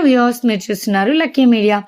Viewers మీరు చూస్తున్నారు lucky media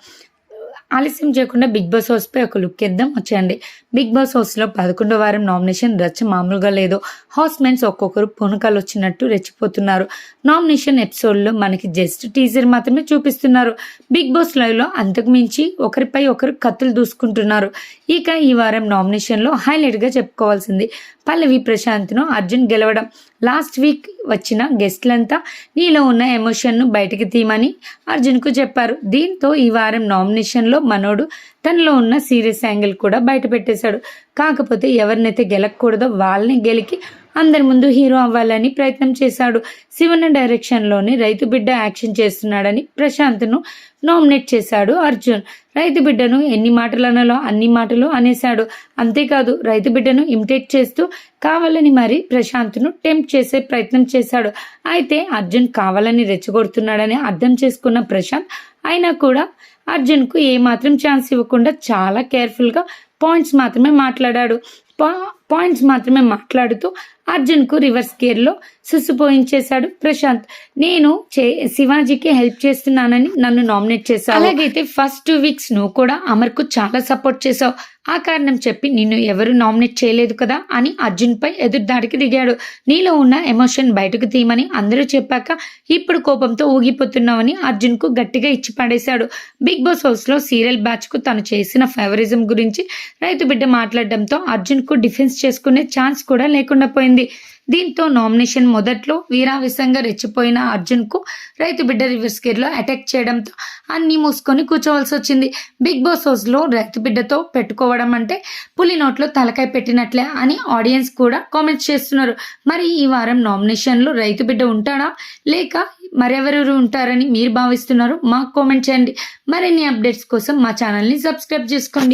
ఆలస్యం చేయకుండా బిగ్ బాస్ హౌస్పై ఒక లుక్ ఇద్దాం వచ్చేయండి. బిగ్ బాస్ హౌస్లో పదకొండో వారం నామినేషన్ రచ్చ మామూలుగా లేదు. హౌస్ మెన్స్ ఒక్కొక్కరు పూనకాలు వచ్చినట్టు రెచ్చిపోతున్నారు. నామినేషన్ ఎపిసోడ్లో మనకి జస్ట్ టీజర్ మాత్రమే చూపిస్తున్నారు. బిగ్ బాస్ లైవ్లో అంతకు మించి ఒకరిపై ఒకరు కత్తులు దూసుకుంటున్నారు. ఇక ఈ వారం నామినేషన్లో హైలైట్గా చెప్పుకోవాల్సింది పల్లవి ప్రశాంత్ను అర్జున్ గెలవడం. లాస్ట్ వీక్ వచ్చిన గెస్ట్లంతా నీలో ఉన్న ఎమోషన్ను బయటకు తీయమని అర్జున్కు చెప్పారు. దీంతో ఈ వారం నామినేషన్లో మనోడు తనలో ఉన్న సీరియస్ యాంగిల్ కూడా బయట పెట్టేశాడు. కాకపోతే ఎవరినైతే గెలకూడదో వాళ్ళని గెలికి అందరి ముందు హీరో అవ్వాలని ప్రయత్నం చేశాడు. శివన డైరెక్షన్లోని రైతు బిడ్డ యాక్షన్ చేస్తున్నాడని ప్రశాంత్ను నామినేట్ చేశాడు అర్జున్. రైతు బిడ్డను ఎన్ని మాటలు అనాలో అన్ని మాటలు అనేశాడు. అంతేకాదు రైతు బిడ్డను ఇమిటేట్ చేస్తూ కావాలని మరి ప్రశాంత్ను టెంప్ట్ చేసే ప్రయత్నం చేశాడు. అయితే అర్జున్ కావాలని రెచ్చగొడుతున్నాడని అర్థం చేసుకున్న ప్రశాంత్ అయినా కూడా అర్జున్కు ఏమాత్రం ఛాన్స్ ఇవ్వకుండా చాలా కేర్ఫుల్గా పాయింట్స్ మాత్రమే మాట్లాడాడు. పాయింట్స్ మాత్రమే మాట్లాడుతూ అర్జున్కు రివర్స్ గేర్లో సుసుపోయించేశాడు ప్రశాంత్. నేను చే శివాజీకి హెల్ప్ చేస్తున్నానని నన్ను నామినేట్ చేశావు. అలాగైతే ఫస్ట్ టూ వీక్స్ నువ్వు కూడా అమర్కు చాలా సపోర్ట్ చేశావు. ఆ కారణం చెప్పి నిన్ను ఎవరు నామినేట్ చేయలేదు కదా అని అర్జున్పై ఎదురుదాడికి దిగాడు. నీలో ఉన్న ఎమోషన్ బయటకు తీయమని అందరూ చెప్పాక ఇప్పుడు కోపంతో ఊగిపోతున్నావని అర్జున్కు గట్టిగా ఇచ్చి పడేశాడు. బిగ్ బాస్ హౌస్లో సీరియల్ బ్యాచ్కు తను చేసిన ఫేవరిజం గురించి రైతు బిడ్డ మాట్లాడడంతో కు డిఫెన్స్ చేసుకునే ఛాన్స్ కూడా లేకుండా పోయింది. దీంతో నామినేషన్ మొదట్లో వీరావేశంగా రెచ్చిపోయిన అర్జున్కు రైతు బిడ్డ రివర్స్ గేర్లో అటాక్ చేయడంతో అన్ని మూసుకొని కూర్చోవలసి వచ్చింది. బిగ్ బాస్ హౌస్లో రైతు బిడ్డతో పెట్టుకోవడం అంటే పులి నోట్లో తలకాయ పెట్టినట్లే అని ఆడియన్స్ కూడా కామెంట్స్ చేస్తున్నారు. మరి ఈ వారం నామినేషన్లో రైతు బిడ్డ ఉంటాడా? లేక మరెవరెవరు ఉంటారని మీరు భావిస్తున్నారు? మాకు కామెంట్ చేయండి. మరిన్ని అప్డేట్స్ కోసం మా ఛానల్ని సబ్స్క్రైబ్ చేసుకోండి.